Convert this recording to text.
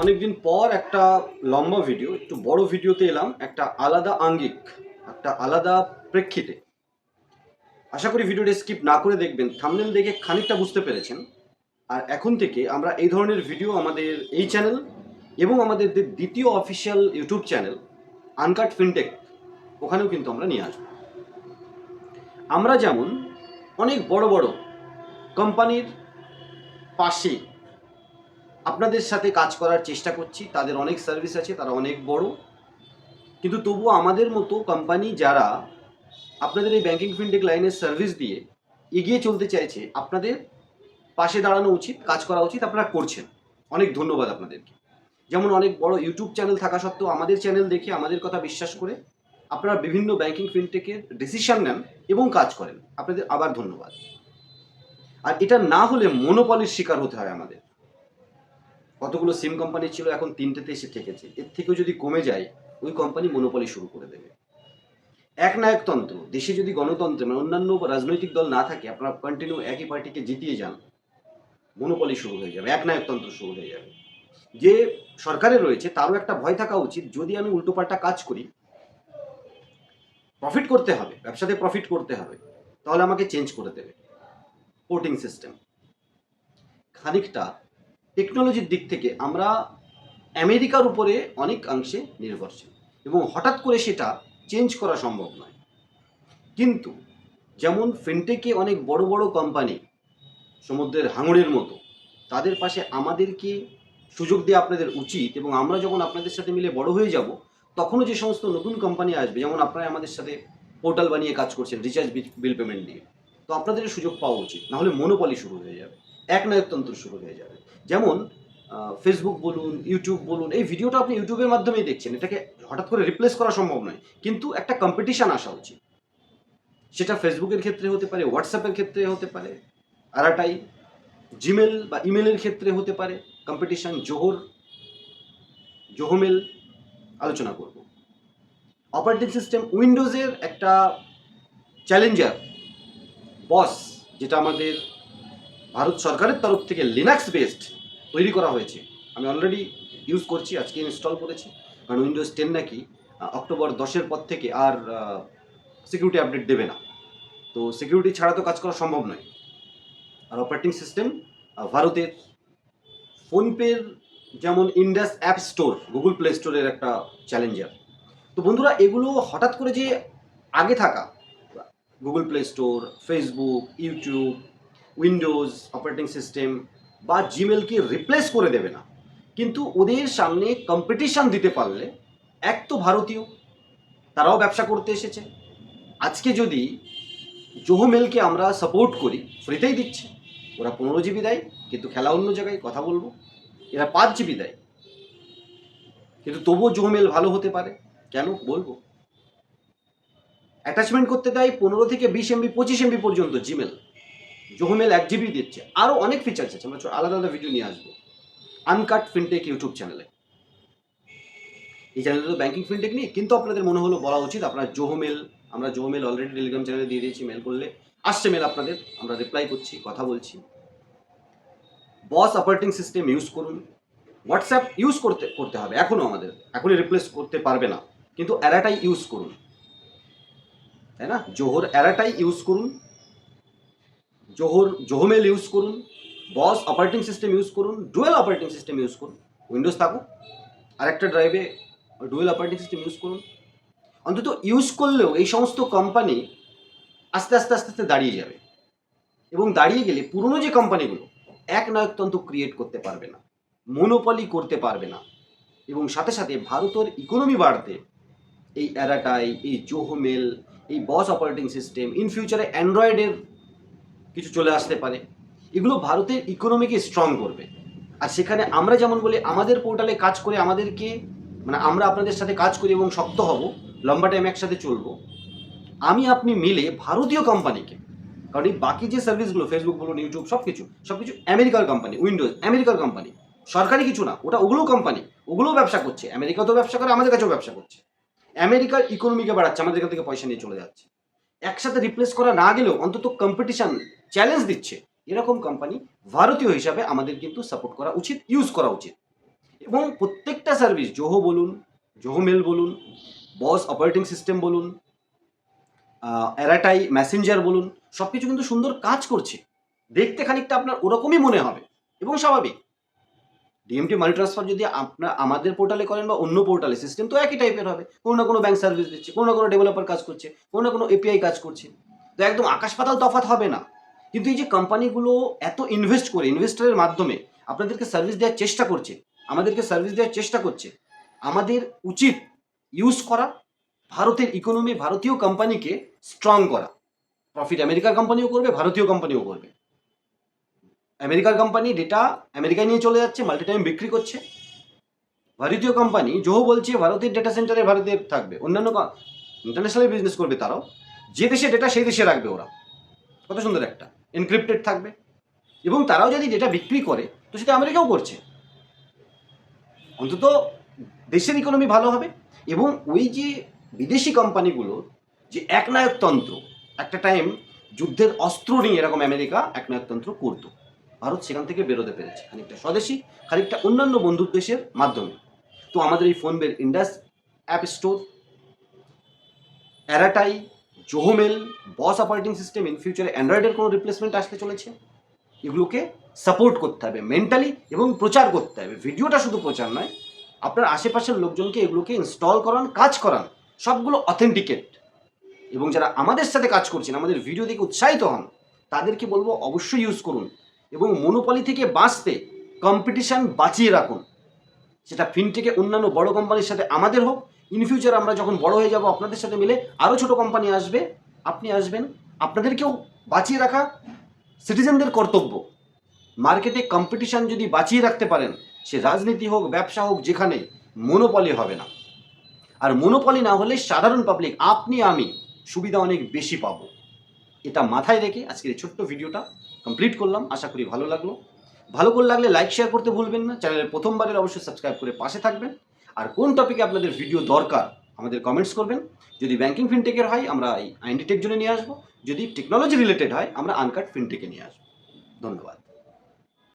অনেকদিন পর একটা লম্বা ভিডিও, একটু বড় ভিডিওতে এলাম, একটা আলাদা আঙ্গিক, একটা আলাদা প্রেক্ষিতে। আশা করি ভিডিওটা স্কিপ না করে দেখবেন থামনেল দেখে খানিকটা বুঝতে পেরেছেন। আর এখন থেকে আমরা এই ধরনের ভিডিও আমাদের এই চ্যানেল এবং আমাদের দ্বিতীয় official YouTube channel Uncut Fintech ওখানেও কিন্তু আমরা নিয়ে আসব। আমরা যেমন অনেক বড় বড় কোম্পানির পাশে আপনাদের সাথে কাজ করার চেষ্টা করছি। তাদের অনেক সার্ভিস আছে, তারা অনেক বড়। কিন্তু তবুও আমাদের মতো কোম্পানি যারা আপনাদের এই ব্যাংকিং ফিনটেক লাইনের সার্ভিস দিয়ে এগিয়ে চলতে চাইছে, আপনাদের পাশে দাঁড়ানো উচিত, কাজ করা উচিত, আপনারা করছেন। অনেক ধন্যবাদ আপনাদেরকে। যেমন অনেক বড় ইউটিউব চ্যানেল থাকা সত্ত্বেও আমাদের চ্যানেল দেখে আমাদের কথা বিশ্বাস করে আপনারা বিভিন্ন ব্যাংকিং ফিনটেকের ডিসিশন নেন এবং কাজ করেন। আপনাদের আবার ধন্যবাদ। আর এটা না হলে মনোপলির শিকার হতে হয় আমাদের। কতগুলো সিম কোম্পানি ছিল, এখন তিনটেতে এসে ঠেকেছে এর থেকেও যদি কমে যায়, ওই কোম্পানি মনোপলি শুরু করে দেবে। একনায়কতন্ত্র দেশে যদি গণতন্ত্র মানে অন্যান্য রাজনৈতিক দল না থাকে, আপনারা কন্টিনিউ একই পার্টিকে জিতিয়ে যান মনোপলি শুরু হয়ে যাবে একনায়কতন্ত্র শুরু হয়ে যাবে। যে সরকারে রয়েছে, তারও একটা ভয় থাকা উচিত, যদি আমি উল্টোপাল্টা কাজ করি প্রফিট করতে হবে, ব্যবসাতে প্রফিট করতে হবে, তাহলে আমাকে চেঞ্জ করে দেবে পোর্টিং সিস্টেম খানিকটা টেকনোলজির দিক থেকে আমরা আমেরিকার উপরে অনেক অংশে নির্ভরশীল এবং হঠাৎ করে সেটা চেঞ্জ করা সম্ভব নয়। কিন্তু যেমন ফিনটেকে অনেক বড় বড় কোম্পানি সমুদ্রের হাঙড়ের মতো, তাদের পাশে আমাদেরকে সুযোগ দেওয়া আপনাদের উচিত এবং আমরা যখন আপনাদের সাথে মিলে বড় হয়ে যাব, তখনও যে সমস্ত নতুন কোম্পানি আসবে, যেমন আপনারা আমাদের সাথে পোর্টাল বানিয়ে কাজ করছেন রিচার্জ বিল পেমেন্ট দিয়ে তো আপনাদের সুযোগ পাওয়া উচিত, নাহলে মনোপলি শুরু হয়ে যাবে, একনায়কতন্ত্র শুরু হয়ে যাবে। যেমন ফেসবুক বলুন ইউটিউব বলুন, এই ভিডিওটা আপনি ইউটিউবের মাধ্যমেই দেখছেন। এটাকে হঠাৎ করে রিপ্লেস করা সম্ভব নয়। কিন্তু একটা কম্পিটিশান আসা উচিত। সেটা ফেসবুকের ক্ষেত্রে হতে পারে হোয়াটসঅ্যাপের ক্ষেত্রে হতে পারে, আরাটাই জিমেল বা ইমেলের ক্ষেত্রে হতে পারে কম্পিটিশান জোহর, জোহমেল, আলোচনা করব। অপারেটিং সিস্টেম উইন্ডোজের একটা চ্যালেঞ্জার বস যেটা আমাদের ভারত সরকারের তরফ থেকে লিনাক্স বেসড তৈরি করা হয়েছে। আমি অলরেডি ইউজ করছি, আজকে ইনস্টল করেছি। কারণ উইন্ডোজ টেন নাকি অক্টোবর দশের পর থেকে আর সিকিউরিটি আপডেট দেবে না। তো সিকিউরিটি ছাড়া তো কাজ করা সম্ভব নয়। আর অপারেটিং সিস্টেম ভারতের ফোনপের যেমন Indus app store Google Play স্টোরের একটা চ্যালেঞ্জার তো বন্ধুরা, এগুলো হঠাৎ করে যে আগে থাকা Google Play Store Facebook YouTube Windows operating system বা জিমেলকে রিপ্লেস করে দেবে না। কিন্তু ওদের সামনে কম্পিটিশন দিতে পারলে, এক তো ভারতীয়, তারাও ব্যবসা করতে এসেছে। আজকে যদি জোহমেলকে আমরা সাপোর্ট করি ফ্রিতেই দিচ্ছে। ওরা পনেরো জিবি দেয়, কিন্তু খেলা অন্য জায়গায় কথা বলব। এরা পাঁচ জিবি দেয়। কিন্তু তবুও জোহমেল ভালো হতে পারে। কেন? বলব। অ্যাটাচমেন্ট করতে দেয় পনেরো থেকে বিশ এমবি পঁচিশ এমবি পর্যন্ত জিমেল জোহমেল এক জিবি দিচ্ছে। আরও অনেক ফিচার্স আছে। আমরা আলাদা আলাদা ভিডিও নিয়ে আসব। আনকাট ফিনটেক ইউটিউব চ্যানেলে এই চ্যানেলে তো ব্যাংকিং ফিনটেক নিয়ে, কিন্তু আপনাদের মনে হলো বলা উচিত, আপনার জোহমেল আমরা জোহমেল অলরেডি টেলিগ্রাম চ্যানেলে দিয়ে দিয়েছি মেল করলে। আসছে মেল আপনাদের, আমরা রিপ্লাই করছি, কথা বলছি। বস অপারেটিং সিস্টেম ইউজ করুন। হোয়াটসঅ্যাপ ইউজ করতে করতে হবে এখনও আমাদের। এখনই রিপ্লেস করতে পারবে না। কিন্তু অ্যারাটাই ইউজ করুন। তাই না? জোহর অ্যারাটাই ইউজ করুন। জোহর, জোহমেল ইউজ করুন, বস অপারেটিং সিস্টেম ইউজ করুন ডুয়েল অপারেটিং সিস্টেম ইউজ করুন উইন্ডোজ থাকুক। আরেকটা ড্রাইভে ডুয়েল অপারেটিং সিস্টেম ইউজ করুন। অন্তত ইউজ করলেও এই সমস্ত কোম্পানি আস্তে আস্তে আস্তে আস্তে দাঁড়িয়ে যাবে। এবং দাঁড়িয়ে গেলে পুরনো যে কোম্পানিগুলো এক নায়কতন্ত্র ক্রিয়েট করতে পারবে না মনোপলি করতে পারবে না। এবং সাথে সাথে ভারতের ইকোনমি বাড়তে, এই অ্যারাটাই এই জোহমেল, এই বস অপারেটিং সিস্টেম ইন ফিউচারে অ্যান্ড্রয়েডের কিছু চলে আসতে পারে। এগুলো ভারতের ইকোনমিকে স্ট্রং করবে। আর সেখানে আমরা যেমন বলি, আমাদের পোর্টালে কাজ করে আমাদেরকে মানে আমরা আপনাদের সাথে কাজ করি এবং শক্ত হব, লম্বা টাইম একসাথে চলবো। আমি, আপনি মিলে ভারতীয় কোম্পানিকে কারণ এই বাকি যে সার্ভিসগুলো ফেসবুক বলুন ইউটিউব সব কিছু সব কিছু আমেরিকার কোম্পানি উইন্ডোজ আমেরিকার কোম্পানি সরকারি কিছু না, ওটা ওগুলো কোম্পানি ওগুলোও ব্যবসা করছে। আমেরিকাতেও ব্যবসা করে, আমাদের কাছেও ব্যবসা করছে। আমেরিকার ইকোনমিকে বাড়াচ্ছে, আমাদের কাছ থেকে পয়সা নিয়ে চলে যাচ্ছে। একসাথে রিপ্লেস করা না গেলেও অন্তত কম্পিটিশন চ্যালেঞ্জ দিচ্ছে। এরকম কোম্পানি ভারতীয় হিসাবে আমাদের কিন্তু সাপোর্ট করা উচিত ইউজ করা উচিত। এবং প্রত্যেকটা সার্ভিস জোহো বলুন জোহো মেল বলুন বস অপারেটিং সিস্টেম বলুন অ্যারাটাই মেসেঞ্জার বলুন সব কিছু কিন্তু সুন্দর কাজ করছে। দেখতে খানিকটা আপনার ওরকমই মনে হবে এবং স্বাভাবিক। ডিএমটি মানি ট্রান্সফার যদি আপনার আমাদের পোর্টালে করেন বা অন্য পোর্টালে সিস্টেম তো একই টাইপের হবে। কোনো না কোনো ব্যাংক সার্ভিস দিচ্ছে, কোনো না কোনো ডেভেলপার কাজ করছে, কোনো না কোনো এপিআই কাজ করছে। তো একদম আকাশ পাতাল তফাৎ হবে না। কিন্তু এই যে কোম্পানিগুলো এত ইনভেস্ট করে ইনভেস্টরের মাধ্যমে আপনাদেরকে সার্ভিস দেওয়ার চেষ্টা করছে, আমাদেরকে সার্ভিস দেওয়ার চেষ্টা করছে, আমাদের উচিত ইউজ করা, ভারতের ইকোনমি ভারতীয় কোম্পানিকে স্ট্রং করা। প্রফিট আমেরিকার কোম্পানিও করবে, ভারতীয় কোম্পানিও করবে। আমেরিকার কোম্পানি ডেটা আমেরিকায় নিয়ে চলে যাচ্ছে মাল্টি টাইম বিক্রি করছে। ভারতীয় কোম্পানি জোহো বলছে, ভারতের ডেটা সেন্টারে ভারতে থাকবে। অন্যান্য ইন্টারন্যাশনাল বিজনেস করবে তারাও। যে দেশে ডেটা সেই দেশে রাখবে ওরা। কত সুন্দর একটা। এনক্রিপ্টেড থাকবে। এবং তারাও যদি ডেটা বিক্রি করে, তো সেটা আমেরিকাও করছে। অন্তত দেশের ইকোনমি ভালো হবে। এবং ওই যে বিদেশি কোম্পানিগুলো যে একনায়কতন্ত্র, একটা টাইম যুদ্ধের অস্ত্র নিয়ে এরকম আমেরিকা একনায়কতন্ত্র করতো। ভারত সেখান থেকে বেরোতে পেরেছে। খানিকটা স্বদেশী, খানিকটা অন্যান্য বন্ধু দেশের মাধ্যমে। তো আমাদের এই ফোনবের Indus app store Arattai Zoho Mail BOSS operating system in ফিউচারে অ্যান্ড্রয়েডের কোনো রিপ্লেসমেন্ট আসতে চলেছে। এগুলোকে সাপোর্ট করতে হবে মেন্টালি এবং প্রচার করতে হবে। ভিডিওটা শুধু প্রচার নয়, আপনার আশেপাশের লোকজনকে এগুলোকে ইনস্টল করান, কাজ করান, সবগুলো অথেন্টিকেট এবং যারা আমাদের সাথে কাজ করছেন, আমাদের ভিডিও দেখে উৎসাহিত হন, তাদেরকে বলব অবশ্যই ইউজ করুন। এবং মনোপলি থেকে বাঁচতে কম্পিটিশান বাঁচিয়ে রাখুন। সেটা ফিনটেকে অন্যান্য বড় কোম্পানির সাথে আমাদের হোক। ইন ফিউচার আমরা যখন বড় হয়ে যাব, আপনাদের সাথে মিলে আরও ছোট কোম্পানি আসবে, আপনি আসবেন। আপনাদেরকেও বাঁচিয়ে রাখা সিটিজেনদের কর্তব্য। মার্কেটে কম্পিটিশান যদি বাঁচিয়ে রাখতে পারেন, সে রাজনীতি হোক, ব্যবসা হোক, যেখানে মনোপলি হবে না। আর মনোপলি না হলে সাধারণ পাবলিক আপনি, আমি সুবিধা অনেক বেশি পাবো। এটা মাথায় রেখে আজকের এই ছোট্ট ভিডিওটা কমপ্লিট করলাম। আশা করি ভালো লাগল। ভালো করে লাগলে লাইক শেয়ার করতে ভুলবেন না। চ্যানেলের প্রথমবারের অবশ্যই সাবস্ক্রাইব করে পাশে থাকবেন। আর কোন টপিকে আপনাদের ভিডিও দরকার, আমাদের কমেন্টস করবেন। যদি ব্যাঙ্কিং ফিনটেকের হয়, আমরা এই আইনটি টেক জন্য নিয়ে আসব। যদি টেকনোলজি রিলেটেড হয়, আমরা আনকাট ফিনটেকে নিয়ে আসব। ধন্যবাদ।